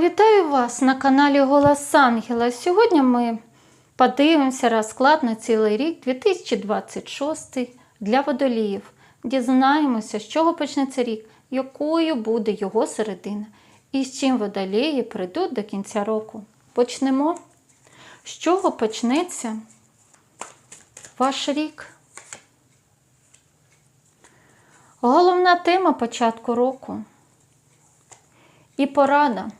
Вітаю вас на каналі Голос Ангела. Сьогодні ми подивимося розклад на цілий рік 2026 для водоліїв. Дізнаємося, з чого почнеться рік, якою буде його середина і з чим водолії прийдуть до кінця року. Почнемо. З чого почнеться ваш рік? Головна тема початку року і порада.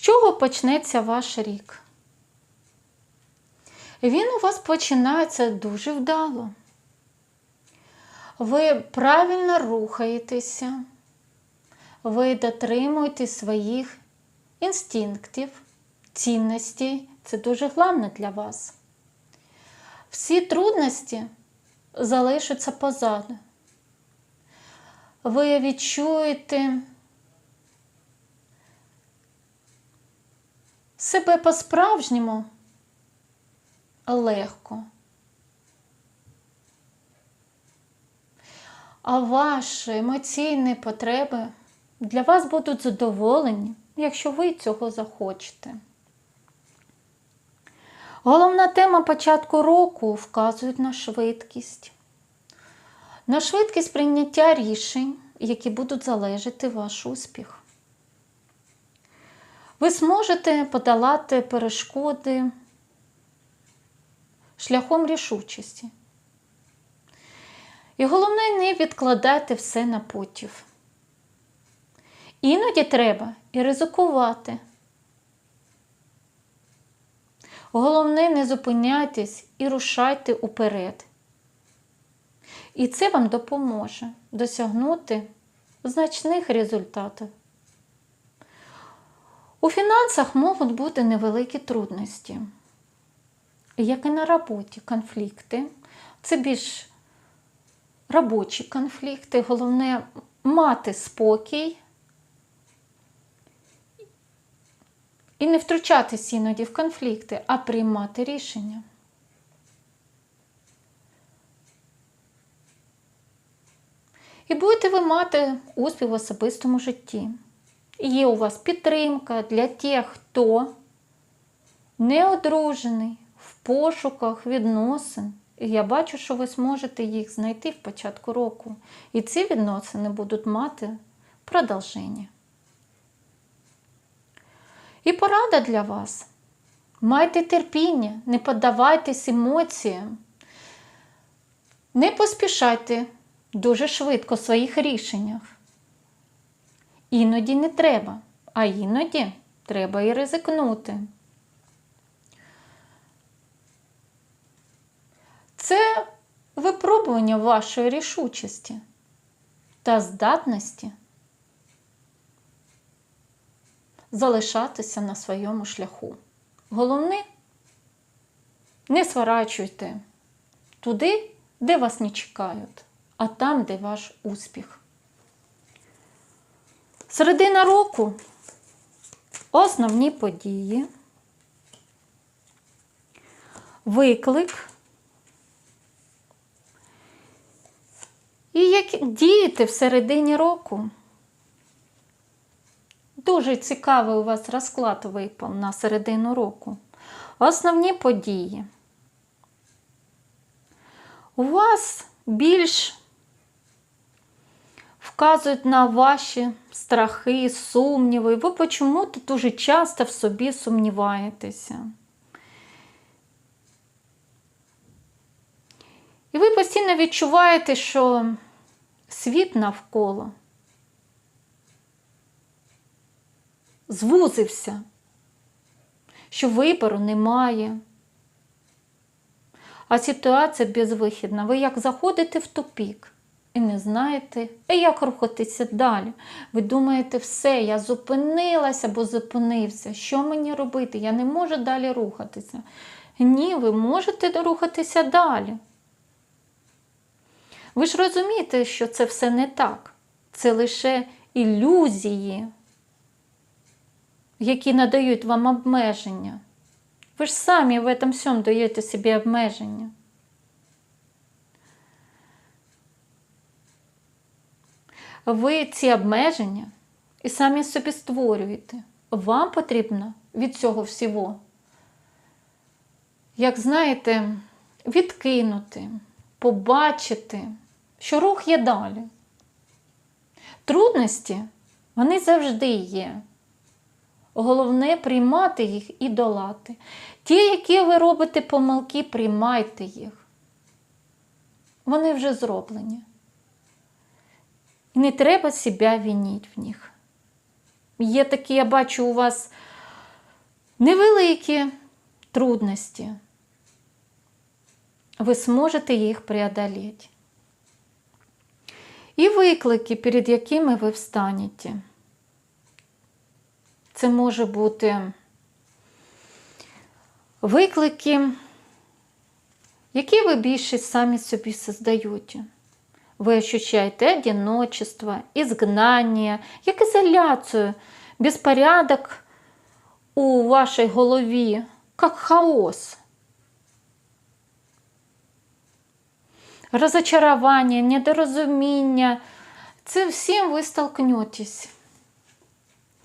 З чого почнеться ваш рік? Він у вас починається дуже вдало. Ви правильно рухаєтеся, ви дотримуєте своїх інстинктів, цінностей. Це дуже головне для вас. Всі трудності залишаться позаду. Ви відчуєте себе по-справжньому легко. А ваші емоційні потреби для вас будуть задоволені, якщо ви цього захочете. Головна тема початку року вказує на швидкість. На швидкість прийняття рішень, які будуть залежати ваш успіх. Ви зможете подолати перешкоди шляхом рішучості. І головне, не відкладайте все на потів. Іноді треба і ризикувати. Головне, не зупиняйтесь і рушайте уперед. І це вам допоможе досягнути значних результатів. У фінансах можуть бути невеликі трудності, як і на роботі конфлікти. Це більш робочі конфлікти. Головне мати спокій і не втручатись іноді в конфлікти, а приймати рішення. І будете ви мати успіх в особистому житті. Є у вас підтримка для тих, хто не одружений в пошуках відносин. І я бачу, що ви зможете їх знайти в початку року. І ці відносини будуть мати продовження. І порада для вас. Майте терпіння, не поддавайтесь емоціям, не поспішайте дуже швидко в своїх рішеннях. Іноді не треба, а іноді треба і ризикнути. Це випробування вашої рішучості та здатності залишатися на своєму шляху. Головне, не сворачуйте туди, де вас не чекають, а там, де ваш успіх. Середина року основні події, виклик. І як діяти в середині року. Дуже цікавий у вас розклад випав на середину року. Основні події. У вас більш вказують на ваші страхи, сумніви. Ви почому-то дуже часто в собі сумніваєтеся. І ви постійно відчуваєте, що світ навколо звузився, що вибору немає. А ситуація безвихідна. Ви як заходите в тупік і не знаєте, як рухатися далі. Ви думаєте, все, я зупинилася або зупинився. Що мені робити? Я не можу далі рухатися. Ні, ви можете рухатися далі. Ви ж розумієте, що це все не так. Це лише ілюзії, які надають вам обмеження. Ви ж самі в этом всьому даєте собі обмеження. Ви ці обмеження і самі собі створюєте. Вам потрібно від цього всього, як знаєте, відкинути, побачити, що рух є далі. Трудності вони завжди є. Головне приймати їх і долати. Ті, які ви робите помилки, приймайте їх. Вони вже зроблені. Не треба себе вініть в них. Є такі, я бачу, у вас невеликі трудності. Ви зможете їх преодоліти. І виклики, перед якими ви встанете. Це може бути виклики, які ви більше самі собі создаєте. Ви ощущаете одиночество, изгнание, як ізоляцію, безпорядок у вашій голові, як хаос. Розочарування, недорозуміння. Це всім ви столкнетесь.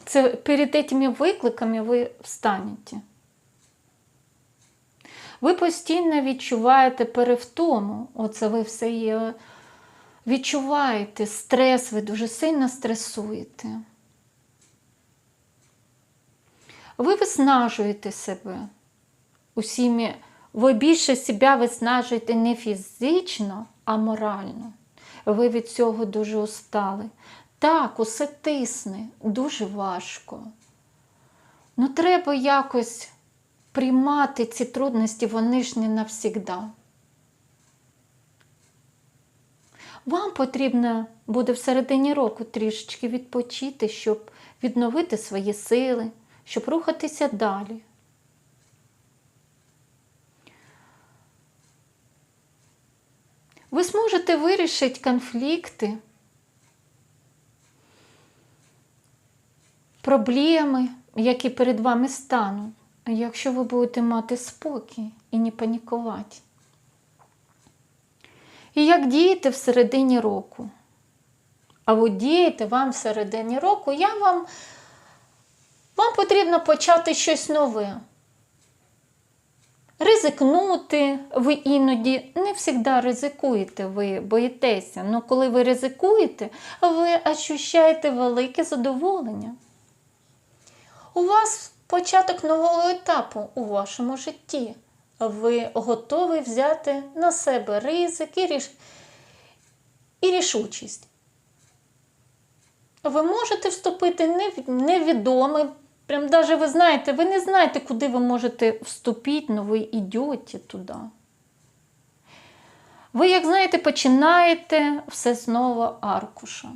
Це перед этими викликами ви встанете. Ви постійно відчуваєте перевтому. Оце ви все є. Відчуваєте стрес, ви дуже сильно стресуєте. Ви виснажуєте себе усіми. Ви більше себе виснажуєте не фізично, а морально. Ви від цього дуже устали. Так, усе тисне, дуже важко. Ну, треба якось приймати ці трудності, вони ж не навсігда. Вам потрібно буде в середині року трішечки відпочити, щоб відновити свої сили, щоб рухатися далі. Ви зможете вирішити конфлікти, проблеми, які перед вами стануть, якщо ви будете мати спокій і не панікувати. І як діяти в середині року? А от діяти вам в середині року, я вам, вам потрібно почати щось нове. Ризикнути, ви іноді не завжди ризикуєте, ви боїтеся. але коли ви ризикуєте, ви ощущаєте велике задоволення. У вас початок нового етапу у вашому житті. Ви готові взяти на себе ризик і, ріш... і рішучість. Ви можете вступити невідоме, прям навіть ви знаєте, ви не знаєте, куди ви можете вступити, але ви йдете туди. Ви, як знаєте, починаєте все знову аркуша.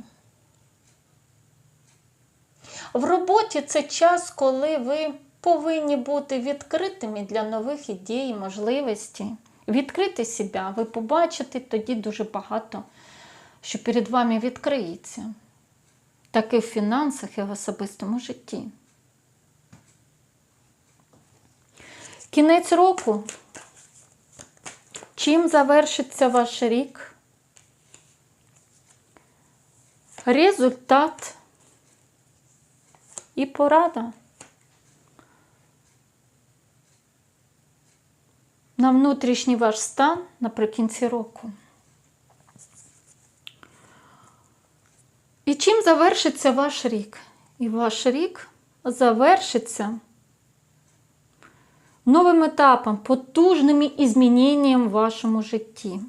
В роботі це час, коли ви повинні бути відкритими для нових ідей, можливостей. Відкрити себе, ви побачите тоді дуже багато, що перед вами відкриється. Так і в фінансах, і в особистому житті. Кінець року. Чим завершиться ваш рік? Результат і порада. На внутрішній ваш стан наприкінці року. І чим завершиться ваш рік? І ваш рік завершиться новим етапом, потужними зміненням в вашому житті.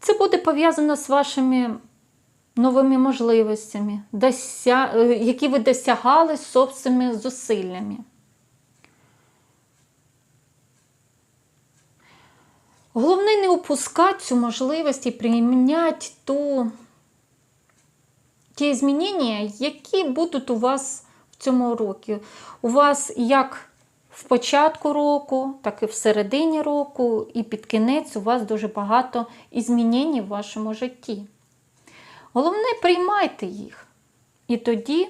Це буде пов'язано з вашими новими можливостями, які ви досягали собственними зусиллями. Головне не упускати цю можливість і прийняти ту, ті змінення, які будуть у вас в цьому році. У вас як в початку року, так і в середині року, і під кінець у вас дуже багато змінень в вашому житті. Головне, приймайте їх. І тоді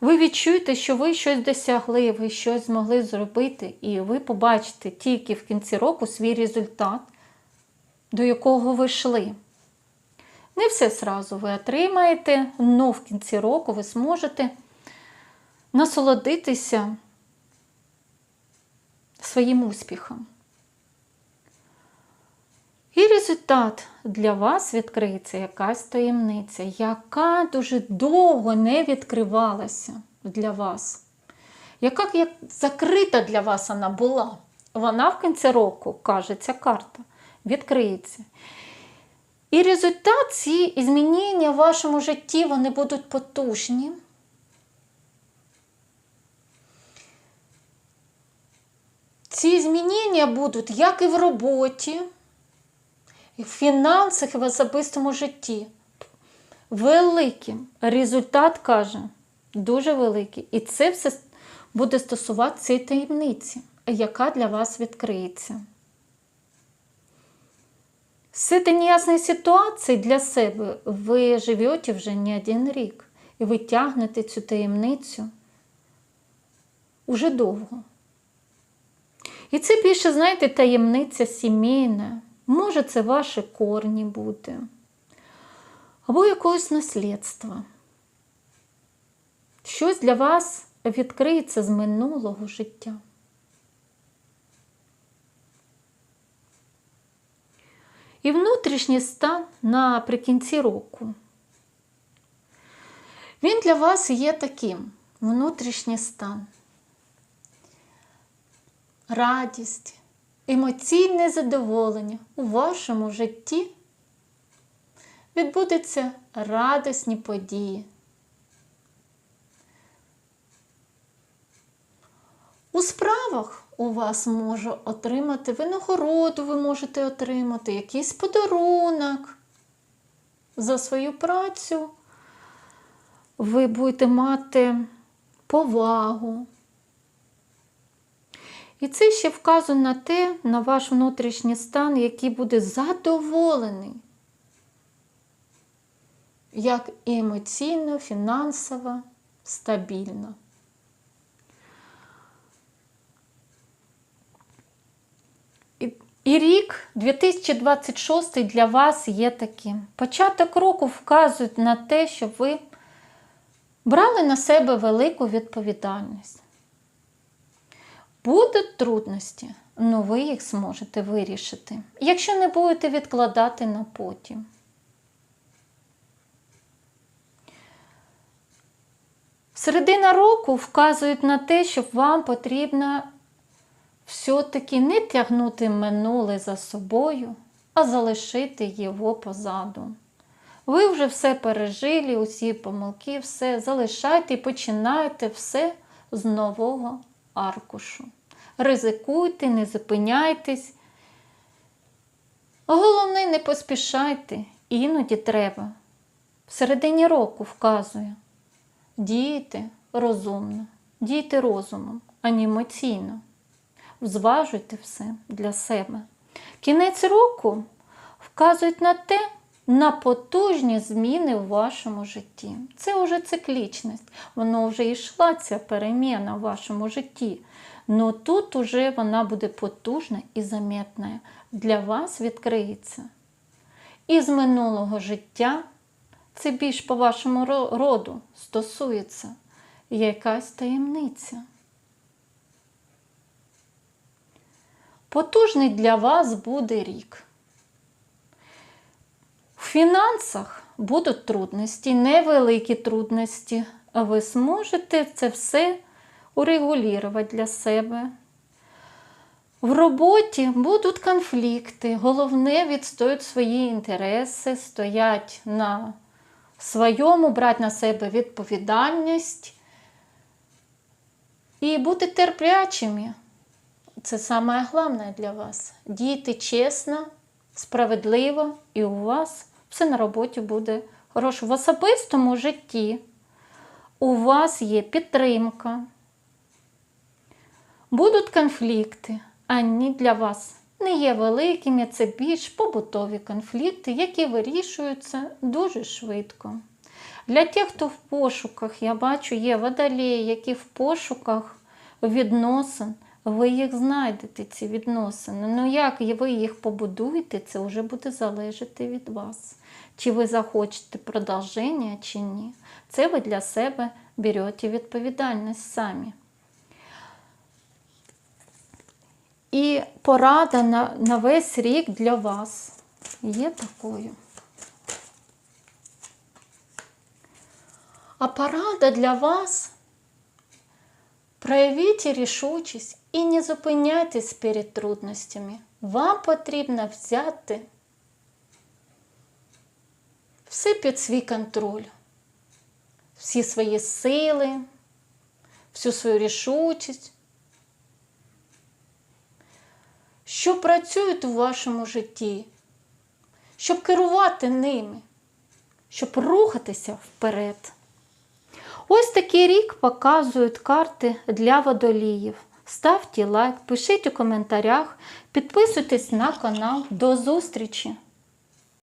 ви відчуєте, що ви щось досягли, ви щось змогли зробити, і ви побачите тільки в кінці року свій результат, до якого ви йшли. Не все сразу ви отримаєте, але в кінці року ви зможете насолодитися своїм успіхом. І результат для вас відкриється якась таємниця, яка дуже довго не відкривалася для вас. Яка як закрита для вас вона була. Вона в кінці року, каже ця карта, відкриється. І результат, ці змінення в вашому житті, вони будуть потужні. Ці змінення будуть як і в роботі, в фінансах, і в особистому житті. Великим. Результат каже, дуже великий. І це все буде стосуватися цієї таємниці, яка для вас відкриється. З этой неясної ситуації для себе ви живете вже не один рік, і ви тягнете цю таємницю уже довго. І це більше, знаєте, таємниця сімейна. Може, це ваші корні бути, або якогось наслідства. Щось для вас відкриється з минулого життя. І внутрішній стан наприкінці року. Він для вас є таким внутрішній стан. Радість, емоційне задоволення у вашому житті відбудуться радісні події. У справах у вас може отримати винагороду, ви можете отримати якийсь подарунок за свою працю. Ви будете мати повагу. І це ще вказує на те, на ваш внутрішній стан, який буде задоволений, як емоційно, фінансово, стабільно. І рік 2026 для вас є таким. Початок року вказує на те, щоб ви брали на себе велику відповідальність. Будуть трудності, але ви їх зможете вирішити, якщо не будете відкладати на потім. Середина року вказують на те, що вам потрібно все-таки не тягнути минуле за собою, а залишити його позаду. Ви вже все пережили, усі помилки, все залишайте і починайте все з нового аркушу. Ризикуйте, не зупиняйтесь. Головне, не поспішайте, іноді треба. В середині року вказує. Дійте розумно, дійте розумом, а не емоційно. Зважуйте все для себе. Кінець року вказують на те, на потужні зміни в вашому житті. Це вже циклічність, воно вже йшла ця переміна в вашому житті. Но тут уже вона буде потужна і замітна. Для вас відкриється. І з минулого життя, це більш по вашому роду стосується якась таємниця. Потужний для вас буде рік. В фінансах будуть трудності, невеликі трудності, ви зможете це все урегулювати для себе. В роботі будуть конфлікти, головне відстоять свої інтереси, стоять на своєму, брати на себе відповідальність і бути терплячими. Це саме головне для вас. Дійте чесно, справедливо, і у вас все на роботі буде хороше. В особистому житті у вас є підтримка. Будуть конфлікти, ані для вас не є великими, це більш побутові конфлікти, які вирішуються дуже швидко. Для тих, хто в пошуках, я бачу, є водолії, які в пошуках відносин ви їх знайдете, ці відносини. Ну як ви їх побудуєте, це вже буде залежати від вас. Чи ви захочете продовження, чи ні. Це ви для себе берете відповідальність самі. І порада на, на весь рік для вас є такою. А порада для вас проявіть рішучість і не зупиняйтесь перед трудностями. Вам потрібно взяти все під свій контроль, всі свої сили, всю свою рішучість, що працюють у вашому житті, щоб керувати ними, щоб рухатися вперед. Ось такий рік показують карти для водоліїв. Ставте лайк, пишіть у коментарях, підписуйтесь на канал. До зустрічі!